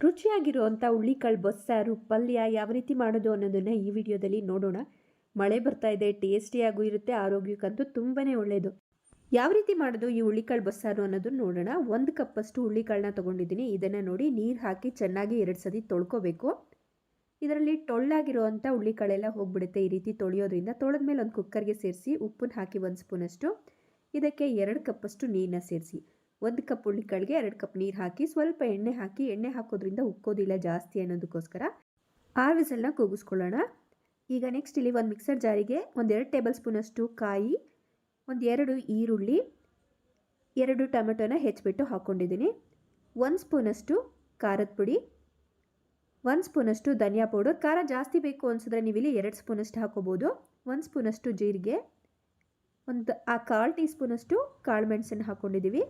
ರುಚಿಯಾಗಿರುವಂಥ ಹುಳ್ಳಿಕಾಳು, ಬಸ್ಸಾರು, ಪಲ್ಯ ಯಾವ ರೀತಿ ಮಾಡೋದು ಅನ್ನೋದನ್ನು ಈ ವಿಡಿಯೋದಲ್ಲಿ ನೋಡೋಣ. ಮಳೆ ಬರ್ತಾ ಇದೆ, ಟೇಸ್ಟಿಯಾಗೂ ಇರುತ್ತೆ, ಆರೋಗ್ಯಕ್ಕಂತೂ ತುಂಬಾ ಒಳ್ಳೆಯದು ಯಾವ ರೀತಿ ಮಾಡೋದು ಈ ಹುಳ್ಳಿಕಾಳು, ಬಸ್ಸಾರು ಅನ್ನೋದನ್ನು ನೋಡೋಣ. ಒಂದು ಕಪ್ಪಷ್ಟು ಹುಳ್ಳಿಕಾಳನ್ನ ತೊಗೊಂಡಿದ್ದೀನಿ. ಇದನ್ನು ನೋಡಿ ನೀರು ಹಾಕಿ ಚೆನ್ನಾಗಿ ಎರಡು ಸತಿ ತೊಳ್ಕೊಬೇಕು. ಇದರಲ್ಲಿ ಟೊಳ್ಳಾಗಿರುವಂಥ ಹುಳ್ಳಿಕಾಳೆಲ್ಲ ಹೋಗ್ಬಿಡುತ್ತೆ ಈ ರೀತಿ ತೊಳೆಯೋದ್ರಿಂದ. ತೊಳೆದ್ಮೇಲೆ ಒಂದು ಕುಕ್ಕರ್ಗೆ ಸೇರಿಸಿ, ಉಪ್ಪನ್ನು ಹಾಕಿ ಒಂದು ಸ್ಪೂನಷ್ಟು. ಇದಕ್ಕೆ ಎರಡು ಕಪ್ಪಷ್ಟು ನೀರನ್ನ ಸೇರಿಸಿ. ಒಂದು ಕಪ್ ಹುಳ್ಳಿಕಾಳಿಗೆ ಎರಡು ಕಪ್ ನೀರು ಹಾಕಿ ಸ್ವಲ್ಪ ಎಣ್ಣೆ ಹಾಕಿ, ಎಣ್ಣೆ ಹಾಕೋದ್ರಿಂದ ಉಕ್ಕೋದಿಲ್ಲ ಜಾಸ್ತಿ ಅನ್ನೋದಕ್ಕೋಸ್ಕರ. ಆರು ವಿಸಲ್ನ ಕೂಗಿಸ್ಕೊಳ್ಳೋಣ. ಈಗ ನೆಕ್ಸ್ಟ್ ಇಲ್ಲಿ ಒಂದು ಮಿಕ್ಸರ್ ಜಾರಿಗೆ ಒಂದೆರಡು ಟೇಬಲ್ ಸ್ಪೂನಷ್ಟು ಕಾಯಿ, ಒಂದು ಎರಡು ಈರುಳ್ಳಿ, ಎರಡು ಟೊಮೆಟೊನ ಹೆಚ್ಚಿಬಿಟ್ಟು ಹಾಕ್ಕೊಂಡಿದ್ದೀನಿ ಒಂದು ಸ್ಪೂನಷ್ಟು ಖಾರದ ಪುಡಿ, ಒಂದು ಸ್ಪೂನಷ್ಟು ಧನಿಯಾ ಪೌಡರ್. ಖಾರ ಜಾಸ್ತಿ ಬೇಕು ಅನಿಸಿದ್ರೆ ನೀವಿಲ್ಲಿ ಎರಡು ಸ್ಪೂನಷ್ಟು ಹಾಕೋಬೋದು. ಒಂದು ಸ್ಪೂನಷ್ಟು ಜೀರಿಗೆ, ಒಂದು ಆ ಕಾಲು ಟೀ ಸ್ಪೂನಷ್ಟು ಕಾಳು ಮೆಣಸನ್ನು ಹಾಕ್ಕೊಂಡಿದ್ದೀವಿ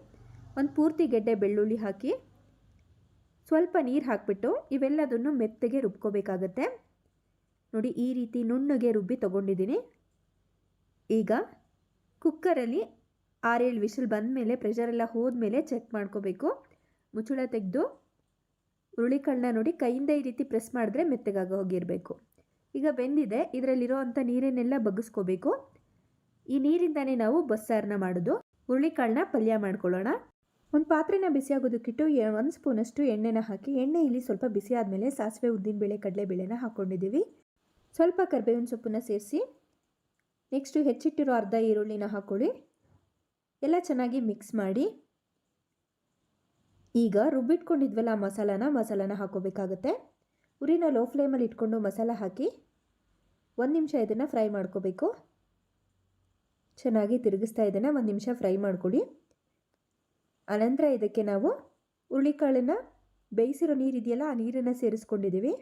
ಒಂದು ಪೂರ್ತಿ ಗೆಡ್ಡೆ ಬೆಳ್ಳುಳ್ಳಿ ಹಾಕಿ ಸ್ವಲ್ಪ ನೀರು ಹಾಕಿಬಿಟ್ಟು ಇವೆಲ್ಲದನ್ನು ಮೆತ್ತಗೆ ರುಬ್ಕೋಬೇಕಾಗತ್ತೆ. ನೋಡಿ, ಈ ರೀತಿ ನುಣ್ಣಗೆ ರುಬ್ಬಿ ತೊಗೊಂಡಿದ್ದೀನಿ. ಈಗ ಕುಕ್ಕರಲ್ಲಿ ಆರೇಳು ವಿಷಲ್ ಬಂದಮೇಲೆ ಪ್ರೆಷರೆಲ್ಲ ಹೋದ್ಮೇಲೆ ಚೆಕ್ ಮಾಡ್ಕೋಬೇಕು. ಮುಚ್ಚಳ ತೆಗೆದು ಹುರುಳಿಕಾಳನ್ನ ನೋಡಿ ಕೈಯಿಂದ ಈ ರೀತಿ ಪ್ರೆಸ್ ಮಾಡಿದ್ರೆ ಮೆತ್ತಗಾಗ ಹೋಗಿರಬೇಕು ಈಗ ಬೆಂದಿದೆ, ಇದರಲ್ಲಿರೋ ಅಂಥ ನೀರನ್ನೆಲ್ಲ ಬಗ್ಗಿಸ್ಕೋಬೇಕು. ಈ ನೀರಿಂದನೇ ನಾವು ಬಸ್ಸಾರನ್ನ ಮಾಡೋದು. ಹುರುಳಿಕಾಳನ್ನ ಪಲ್ಯ ಮಾಡ್ಕೊಳ್ಳೋಣ. ಒಂದು ಪಾತ್ರೆನ ಬಿಸಿಯಾಗೋದಕ್ಕಿಟ್ಟು ಒಂದು ಸ್ಪೂನಷ್ಟು ಎಣ್ಣೆನ ಹಾಕಿ, ಎಣ್ಣೆ ಇಲ್ಲಿ ಸ್ವಲ್ಪ ಬಿಸಿ ಆದಮೇಲೆ ಸಾಸಿವೆ ಉದ್ದಿನಬೇಳೆ ಕಡಲೆಬೇಳೆನ ಹಾಕ್ಕೊಂಡಿದ್ದೀವಿ ಸ್ವಲ್ಪ ಕರಿಬೇವಿನ ಸೊಪ್ಪನ್ನ ಸೇರಿಸಿ, ನೆಕ್ಸ್ಟು ಹೆಚ್ಚಿಟ್ಟಿರೋ ಅರ್ಧ ಈರುಳ್ಳಿನ ಹಾಕ್ಕೊಳ್ಳಿ ಎಲ್ಲ ಚೆನ್ನಾಗಿ ಮಿಕ್ಸ್ ಮಾಡಿ. ಈಗ ರುಬ್ಬಿಟ್ಕೊಂಡಿದ್ವಲ್ಲ ಮಸಾಲಾನ ಮಸಾಲಾನ ಹಾಕೋಬೇಕಾಗತ್ತೆ. ಉರಿನ ಲೋ ಫ್ಲೇಮಲ್ಲಿ ಇಟ್ಕೊಂಡು ಮಸಾಲ ಹಾಕಿ ಒಂದು ನಿಮಿಷ ಇದನ್ನು ಫ್ರೈ ಮಾಡ್ಕೋಬೇಕು. ಚೆನ್ನಾಗಿ ತಿರುಗಿಸ್ತಾ ಇದನ್ನು ಒಂದು ನಿಮಿಷ ಫ್ರೈ ಮಾಡ್ಕೊಳ್ಳಿ ಅನಂತರ ಇದಕ್ಕೆ ನಾವು ಹುರುಳಿಕಾಳನ್ನು ಬೇಯಿಸಿರೋ ನೀರಿದೆಯಲ್ಲ ಆ ನೀರನ್ನು ಸೇರಿಸ್ಕೊಂಡಿದ್ದೀವಿ.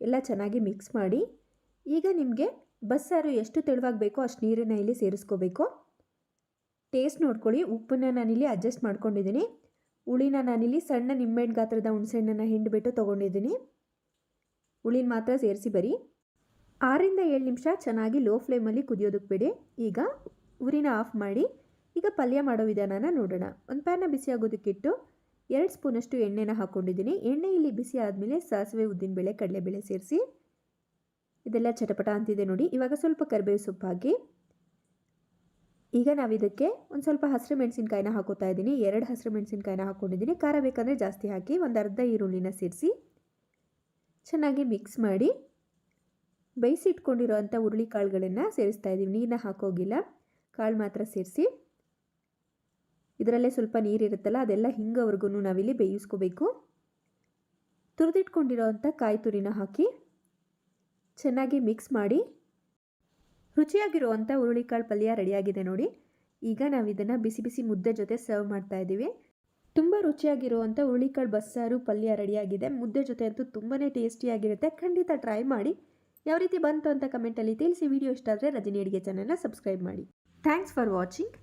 ಎಲ್ಲ ಚೆನ್ನಾಗಿ ಮಿಕ್ಸ್ ಮಾಡಿ. ಈಗ ನಿಮಗೆ ಬಸ್ಸಾರು ಎಷ್ಟು ತೆಳುವಾಗಿ ಬೇಕೋ ಅಷ್ಟು ನೀರನ್ನು ಇಲ್ಲಿ ಸೇರಿಸ್ಕೋಬೇಕು. ಟೇಸ್ಟ್ ನೋಡ್ಕೊಳ್ಳಿ. ಉಪ್ಪನ್ನ ನಾನಿಲ್ಲಿ ಅಡ್ಜಸ್ಟ್ ಮಾಡ್ಕೊಂಡಿದ್ದೀನಿ. ಹುಳಿನ ನಾನಿಲ್ಲಿ ಸಣ್ಣ ನಿಂಬೆಹಣ್ಣು ಗಾತ್ರದ ಹುಣಸೆಹಣ್ಣನ್ನು ಹಿಂಡಿಬಿಟ್ಟು ತೊಗೊಂಡಿದ್ದೀನಿ. ಹುಳಿನ ಮಾತ್ರ ಸೇರಿಸಿ ಬರೀ. ಆರಿಂದ ಏಳು ನಿಮಿಷ ಚೆನ್ನಾಗಿ ಲೋ ಫ್ಲೇಮಲ್ಲಿ ಕುದಿಯೋದಕ್ಕೆ ಬಿಡಿ. ಈಗ ಉರಿನ ಆಫ್ ಮಾಡಿ ಈಗ ಪಲ್ಯ ಮಾಡೋ ವಿಧಾನನ ನೋಡೋಣ. ಒಂದು ಪ್ಯಾನ್ನ ಬಿಸಿ ಆಗೋದಕ್ಕಿಟ್ಟು ಎರಡು ಸ್ಪೂನಷ್ಟು ಎಣ್ಣೆನ ಹಾಕ್ಕೊಂಡಿದ್ದೀನಿ ಎಣ್ಣೆ ಇಲ್ಲಿ ಬಿಸಿ ಆದಮೇಲೆ ಸಾಸಿವೆ ಉದ್ದಿನಬೇಳೆ ಕಡಲೆಬೇಳೆ ಸೇರಿಸಿ ಇದೆಲ್ಲ ಚಟಪಟ ಅಂತಿದೆ ನೋಡಿ. ಇವಾಗ ಸ್ವಲ್ಪ ಕರಿಬೇವು ಸೊಪ್ಪು ಹಾಕಿ ಈಗ ನಾವು ಇದಕ್ಕೆ ಒಂದು ಸ್ವಲ್ಪ ಹಸಿರು ಮೆಣಸಿನ್ಕಾಯಿನ ಹಾಕೋತಾ ಇದ್ದೀನಿ. ಎರಡು ಹಸಿರು ಮೆಣಸಿನ್ಕಾಯಿನ ಹಾಕ್ಕೊಂಡಿದ್ದೀನಿ ಖಾರ ಬೇಕಂದರೆ ಜಾಸ್ತಿ ಹಾಕಿ ಒಂದು ಅರ್ಧ ಈರುಳ್ಳಿನ ಸೇರಿಸಿ ಚೆನ್ನಾಗಿ ಮಿಕ್ಸ್ ಮಾಡಿ ಬೇಯಿಸಿಟ್ಕೊಂಡಿರೋ ಅಂಥ ಹುರುಳಿ ಕಾಳುಗಳನ್ನು ಸೇರಿಸ್ತಾ ಇದ್ದೀವಿ. ನೀರನ್ನ ಹಾಕೋಗಿಲ್ಲ. ಕಾಳು ಮಾತ್ರ ಸೇರಿಸಿ ಇದರಲ್ಲೇ ಸ್ವಲ್ಪ ನೀರಿರುತ್ತಲ್ಲ ಅದೆಲ್ಲ ಹಿಂಗವರೆಗೂ ನಾವಿಲ್ಲಿ ಬೇಯಿಸ್ಕೋಬೇಕು. ತುರಿದಿಟ್ಕೊಂಡಿರೋ ಅಂಥ ಕಾಯಿ ತುರಿನ ಹಾಕಿ ಚೆನ್ನಾಗಿ ಮಿಕ್ಸ್ ಮಾಡಿ. ರುಚಿಯಾಗಿರುವಂಥ ಹುರುಳಿಕಾಳು ಪಲ್ಯ ರೆಡಿಯಾಗಿದೆ ನೋಡಿ. ಈಗ ನಾವು ಇದನ್ನು ಬಿಸಿ ಬಿಸಿ ಮುದ್ದೆ ಜೊತೆ ಸರ್ವ್ ಮಾಡ್ತಾ ಇದ್ದೀವಿ. ತುಂಬ ರುಚಿಯಾಗಿರುವಂಥ ಹುರುಳಿಕಾಳು ಬಸ್ಸಾರು ಪಲ್ಯ ರೆಡಿಯಾಗಿದೆ. ಮುದ್ದೆ ಜೊತೆ ಅಂತೂ ತುಂಬಾ ಟೇಸ್ಟಿಯಾಗಿರುತ್ತೆ. ಖಂಡಿತ ಟ್ರೈ ಮಾಡಿ. ಯಾವ ರೀತಿ ಬಂತು ಅಂತ ಕಮೆಂಟಲ್ಲಿ ತಿಳಿಸಿ. ವಿಡಿಯೋ ಇಷ್ಟ ಆದರೆ ರಜನಿ ಅಡುಗೆ ಚಾನಲ್ನ ಸಬ್ಸ್ಕ್ರೈಬ್ ಮಾಡಿ. Thanks for watching